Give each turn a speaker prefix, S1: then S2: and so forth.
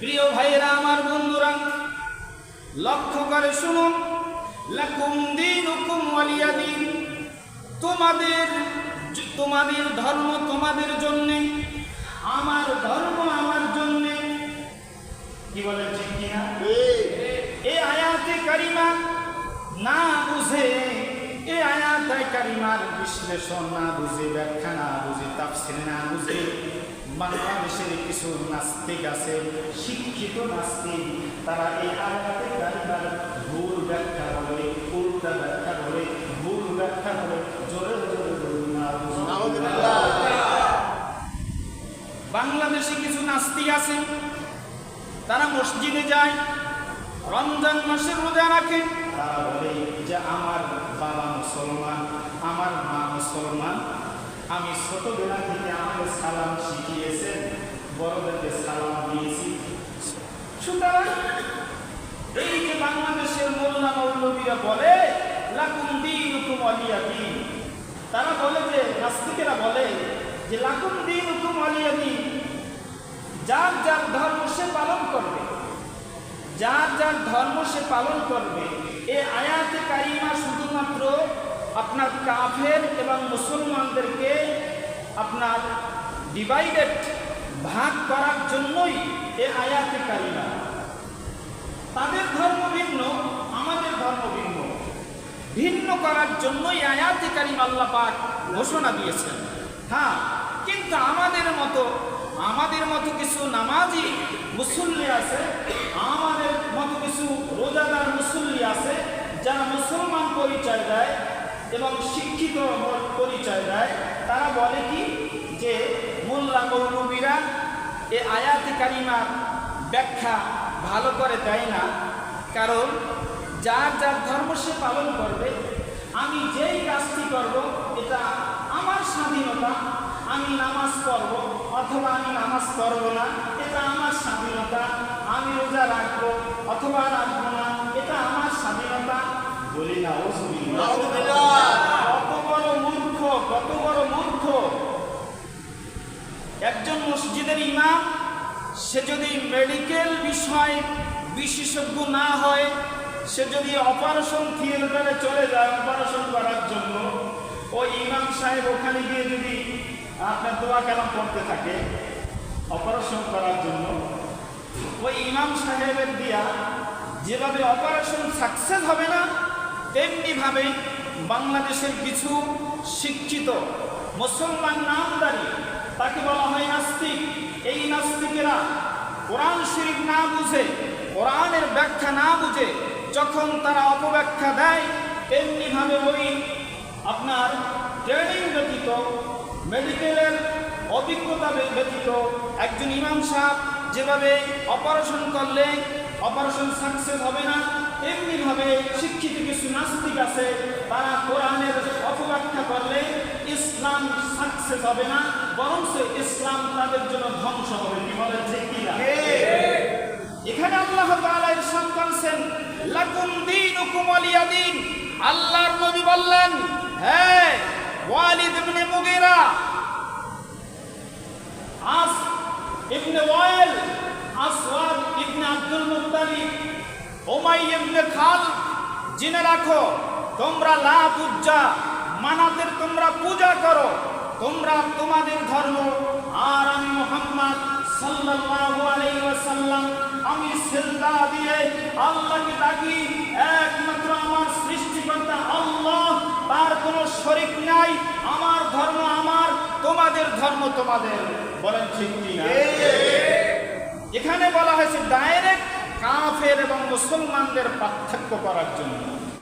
S1: প্রিয় ভাইয়েরা আমার বন্ধুরা লক্ষ্য করে শুনুন লাকুম দিনুকুম ওয়ালিয়া দিন তোমাদের তোমাদের ধর্ম তোমাদের জন্যে আমার ধর্ম আমার জন্যে। কি বলেন ঠিক কিনা? এই। আয়াতে কারিমা না বুঝে কারিমার বিশ্লেষণ না ব্যাখ্যা না না বাংলাদেশের কিছু নাস্তিক আছে, শিক্ষিত নাস্তিক, তারা এই কারিমার ভুল ব্যাখ্যা উল্টা ব্যাখ্যা ভুল ব্যাখ্যা জোরে জোরে বাংলাদেশে কিছু নাস্তিক আছে, তারা মসজিদে যায়, রমজান মাসে রোজা রাখে, তারা বলে যে আমার বাবা মুসলমান মুসলমান, আমি ছোটবেলা থেকে আমাকে সালাম শিখিয়েছেন, বড়দেরকে সালাম দিয়েছি। সুতরাং এই যে বাংলাদেশের মোল্লা মৌলবীরা বলে, লাকুম দিন দিন। তারা বলে যে, নাস্তিকেরা বলে যে, লাকুম দিন হুকুম আলিয়া দিন। যার যার ধর্ম সে পালন করবে, যার যার ধর্ম সে পালন করবে, এ আয়াতে কারিমা শুধুমাত্র আপনার কাফের এবং মুসলমানদেরকে আপনার ডিভাইডেড ভাগ করার জন্যই এ আয়াতে কারিমা। তাদের ধর্ম ভিন্ন, আমাদের ধর্ম ভিন্ন। ভিন্ন করার জন্যই আয়াতে কারিম আল্লাহ পাক ঘোষণা দিয়েছেন। হ্যাঁ কিন্তু আমাদের মতো আমাদের মতো কিছু নামাজি মুসল্লি আছে, আমাদের মতো কিছু রোজাদার মুসল্লি আছে, যারা মুসলমান পরিচয় দেয় এবং শিক্ষিত পরিচয় দেয়। তারা বলে কি? যে মোল্লা মৌলবীরা এ আয়াতে কারিমার ব্যাখ্যা ভালো করে দেয় না। কারণ যার যার ধর্ম সে পালন করবে। আমি যেই কাজটি করব, এটা আমার স্বাধীনতা। আমি নামাজ পড়ব অথবা আমি নামাজ পড়ব না, এটা আমার স্বাধীনতা। আমি রোজা রাখব অথবা রাখব না। বড় মূর্খ কত বড় মূর্খ একজন মসজিদের ইমাম, সে যদি মেডিকেল বিষয় বিশেষজ্ঞ না হয়, সে যদি অপারেশন থিয়েটারে চলে যায় অপারেশন করার জন্য, ওই ইমাম সাহেব ওখানে গিয়ে যদি আপনার দোয়া কালাম পড়তে থাকে, অপারেশন করার জন্য, ওই ইমাম সাহেবের দিয়া যেভাবে অপারেশন সাকসেস হবে না তেমনিভাবে বাংলাদেশের কিছু শিক্ষিত মুসলমান নামদারি, তাকে বলা হয় নাস্তিক। এই নাস্তিকেরা কোরআন শরীফ না বুঝে, কোরআনের ব্যাখ্যা না বুঝে, যখন তারা অপব্যাখ্যা দেয়, তেমনিভাবে ওই আপনার ট্রেনিং ব্যতীত, মেডিকেলের অভিজ্ঞতা ব্যতীত একজন ইমাম সাহেব যেভাবে অপারেশন করলে অপারেশন সাকসেস হবে না, এমনিভাবে শিক্ষিত কিছু নাস্তিক আছে, তারা কোরআনের অপব্যাখ্যা করলে ইসলাম সাকসেস হবে না, বরং ইসলাম তাদের জন্য ধ্বংস হবে। কি বলেন যে কিনা এখানে আল্লাহ তাআলা ইরশাদ করেছেন, লাকুম দীনুকুম ওয়ালিয়া দিন আল্লাহর নবী বললেন হ্যাঁ ওয়ালিদ ইবনে মুগীরা ইবনে ওয়াইল, আসওয়াদ ইবনে আব্দুল মুত্তালিব ওমাই ইবনে খাল, জেনে রাখো, তোমরা লাত উজ্জা, মানাতের তোমরা পূজা করো, তোমরা তোমাদের ধর্ম। আর আমি মোহাম্মদ সাল্লাল্লাহু আলাইহি ওয়াসাল্লাম, আমি সিজদা দিয়ে আল্লাহকে ডাকি একমাত্র আমার সৃষ্টিকর্তা আল্লাহ তার কোনো শরীক নাই আমার ধর্ম আমার তোমাদের ধর্ম তোমাদের বলেন ঠিক এখানে বলা হয়েছে ডাইরেক্ট কাফের এবং মুসলমানদের পার্থক্য করার জন্য।